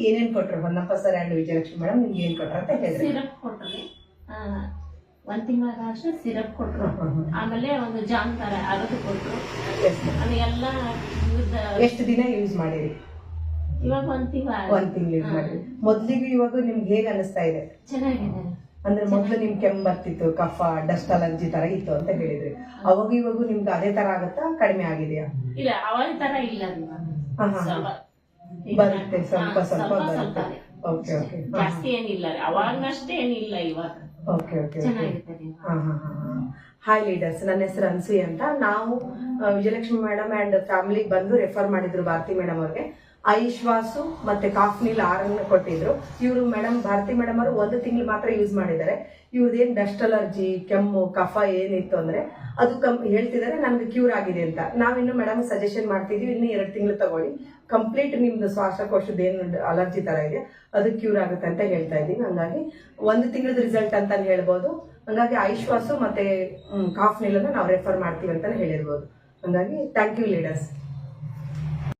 ಏನೇನ್ ಕೊಟ್ರು? Honnappa sir and Vijayalakshmi madam ನಿಮ್ಗೆ ಏನ್ ಕೊಟ್ರು ಅಂತ ಹೇಳ್ರಿ ಸಿರಪ್ ಕೊಟ್ರಿ. ಒಂದ್ ತಿಂಗಳ ಅಷ್ಟು ಸಿರಪ್ ಕೊಟ್ರು. ಆಮೇಲೆ ಒಂದು ಜಾಮ್ ತರ ಅರದು ಕೊಟ್ರು. ಅದೆಲ್ಲ ಎಲ್ಲ ಎಷ್ಟು ದಿನ ಯೂಸ್ ಮಾಡಿರಿ? ಇವಾಗ ಒಂದ್ ತಿಂಗಳ ಒಂದ್ ತಿಂಗಳು ಯೂಸ್ ಮಾಡಿರಿ. ಮೊದಲಿಗೂ ಇವಾಗ ನಿಮ್ಗೆ ಹೇಗ್ ಅನಿಸ್ತಾ ಇದೆ? ಚೆನ್ನಾಗಿದೆ. ಅಂದ್ರೆ ಮೊದ್ಲು ನಿಮ್ ಕೆಮ್ಮು ಬರ್ತಿತ್ತು ಕಫ ಡಸ್ಟ್ ಅಲರ್ಜಿ ತರ ಇತ್ತು ಅಂತ ಹೇಳಿದ್ರಿ. ಅವಾಗ ಇವಾಗ ನಿಮ್ಗೆ ಅದೇ ತರ ಆಗುತ್ತಾ ಕಡಿಮೆ ಆಗಿದೆಯಾ? ಇಲ್ಲ ಅವಾಗ ತರ ಇಲ್ಲ ಹಾ, ಹಾ, ಹಾ. ಬರುತ್ತೆ ಸ್ವಲ್ಪ ಹಾ, ಸ್ವಲ್ಪ ಬರುತ್ತೆ. Okay okay. ಜಾಸ್ತಿ ಏನಿಲ್ಲ ಅವಾಗಷ್ಟೇ ಏನಿಲ್ಲ ಇವಾಗ. ಓಕೆ ಓಕೆ ಚೆನ್ನಾಗಿದೆ ಹಾ ಹಾ ಹಾಯ್ ಲೀಡರ್ಸ್ ನನ್ನ ಹೆಸರು ಅನ್ಸಿ ಅಂತ. ನಾವು ವಿಜಯಲಕ್ಷ್ಮಿ ಮೇಡಮ್ ಅಂಡ್ ಫ್ಯಾಮಿಲಿ ಬಂದು ರೆಫರ್ ಮಾಡಿದ್ರು ಭಾರತಿ ಮೇಡಮ್ ಅವ್ರಿಗೆ. ಐಶ್ವಾಸು ಮತ್ತೆ ಕಾಫ್ನಿಲ್ ಆರನ್ನು ಕೊಟ್ಟಿದ್ರು. ಇವರು ಮೇಡಮ್ ಭಾರತಿ ಮೇಡಮ್ ಅವರು ಒಂದು ತಿಂಗಳು ಮಾತ್ರ ಯೂಸ್ ಮಾಡಿದ್ದಾರೆ. ಇವ್ರದ್ದೇನು ಡಸ್ಟ್ ಅಲರ್ಜಿ ಕೆಮ್ಮು, ಕಫ ಏನಿತ್ತು ಅಂದ್ರೆ ಅದು ಕಮ್ ಹೇಳ್ತಿದ್ದಾರೆ, ನಮ್ಗೆ ಕ್ಯೂರ್ ಆಗಿದೆ ಅಂತ. ನಾವಿನ್ನು ಮೇಡಮ್ ಸಜೆಷನ್ ಮಾಡ್ತಿದೀವಿ, ಇನ್ನು ಎರಡು ತಿಂಗಳು ತಗೊಳ್ಳಿ. ಕಂಪ್ಲೀಟ್ ನಿಮ್ದು ಶ್ವಾಸಕೋಶದ ಏನು ಅಲರ್ಜಿ ತರ ಇದೆ, ಅದು ಕ್ಯೂರ್ ಆಗುತ್ತೆ ಅಂತ ಹೇಳ್ತಾ ಇದ್ದೀನಿ. ಹಂಗಾಗಿ ಒಂದು ತಿಂಗಳದ ರಿಸಲ್ಟ್ ಅಂತ ಹೇಳ್ಬೋದು. ಹಂಗಾಗಿ ಐಶ್ವಾಸು ಮತ್ತೆ ಕಾಫ್ ನೀಲನ್ನು ನಾವು ರೆಫರ್ ಮಾಡ್ತೀವಿ ಅಂತ ಹೇಳಿರ್ಬೋದು. ಹಂಗಾಗಿ ಥ್ಯಾಂಕ್ ಯು ಲೀಡರ್ಸ್